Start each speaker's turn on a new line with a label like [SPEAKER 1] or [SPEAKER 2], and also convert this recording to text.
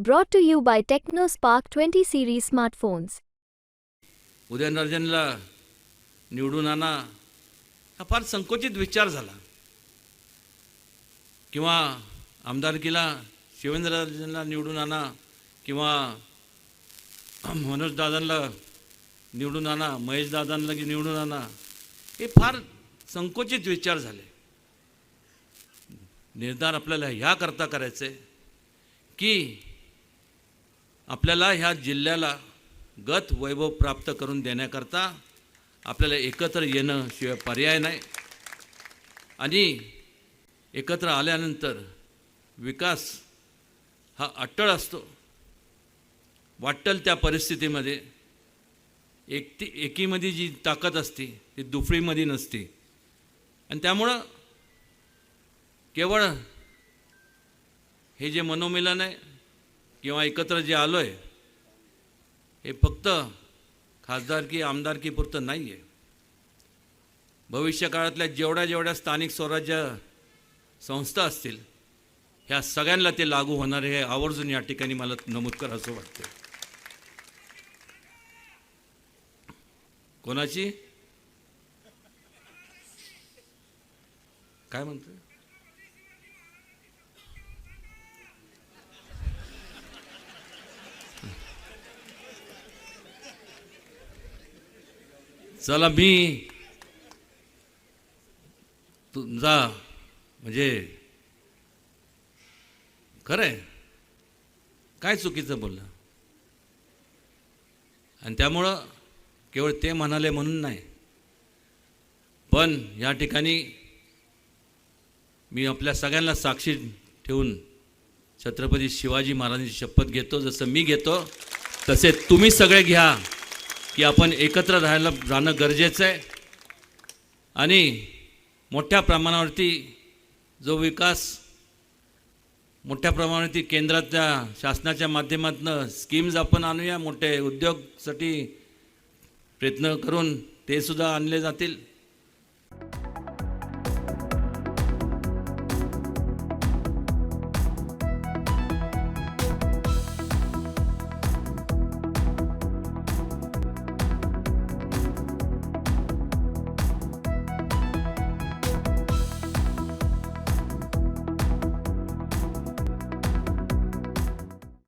[SPEAKER 1] Brought to you by TechnoSpark 20 series smartphones.
[SPEAKER 2] उदयनराजेंना निवडून आणा. हा फार संकोचित विचार झाला. किंवा आमदारकीला शिवेंद्रराजेंना निवडून आणा. किंवा मनोजदादांना निवडून आणा. महेशदादांना निवडून आणा. हे फार संकोचित विचार झाले. निर्धार आपल्याला ह्याकरता करायचं आहे की आपल्याला ह्या जिल्ह्याला गत वैभव प्राप्त करून देण्याकरता आपल्याला एकत्र येणं शिवाय पर्याय नाही. आणि एकत्र आल्यानंतर विकास हा अट्टळ असतो. वाटल त्या परिस्थितीमध्ये एकटी एकीमध्ये जी ताकद असते ती दुफळीमध्ये नसते. आणि त्यामुळं केवळ हे जे मनोमिलन आहे किंवा एकत्र जे आलो आहे हे फक्त खासदारकी आमदारकीपुरतं नाही आहे भविष्य काळातल्या जेवढ्या जेवढ्या स्थानिक स्वराज्य संस्था असतील ह्या सगळ्यांना ते लागू होणार हे आवर्जून या ठिकाणी मला नमूद करावं वाटतं कोणाची? काय म्हणतोय? चला मी तुमचा म्हणजे खरं आहे काय चुकीचं बोललं? आणि त्यामुळं केवळ ते म्हणाले म्हणून नाही. पण या ठिकाणी मी आपल्या सगळ्यांना साक्षी ठेवून छत्रपती शिवाजी महाराजांची शपथ घेतो. जसं मी घेतो तसे तुम्ही सगळे घ्या. की आपण एकत्र राहायला जाणं गरजेचं आहे. आणि मोठ्या प्रमाणावरती जो विकास मोठ्या प्रमाणावरती केंद्राच्या शासनाच्या माध्यमातून स्कीम्स आपण आणूया मोठे उद्योगसाठी प्रयत्न करून ते सुद्धा आणले जातील.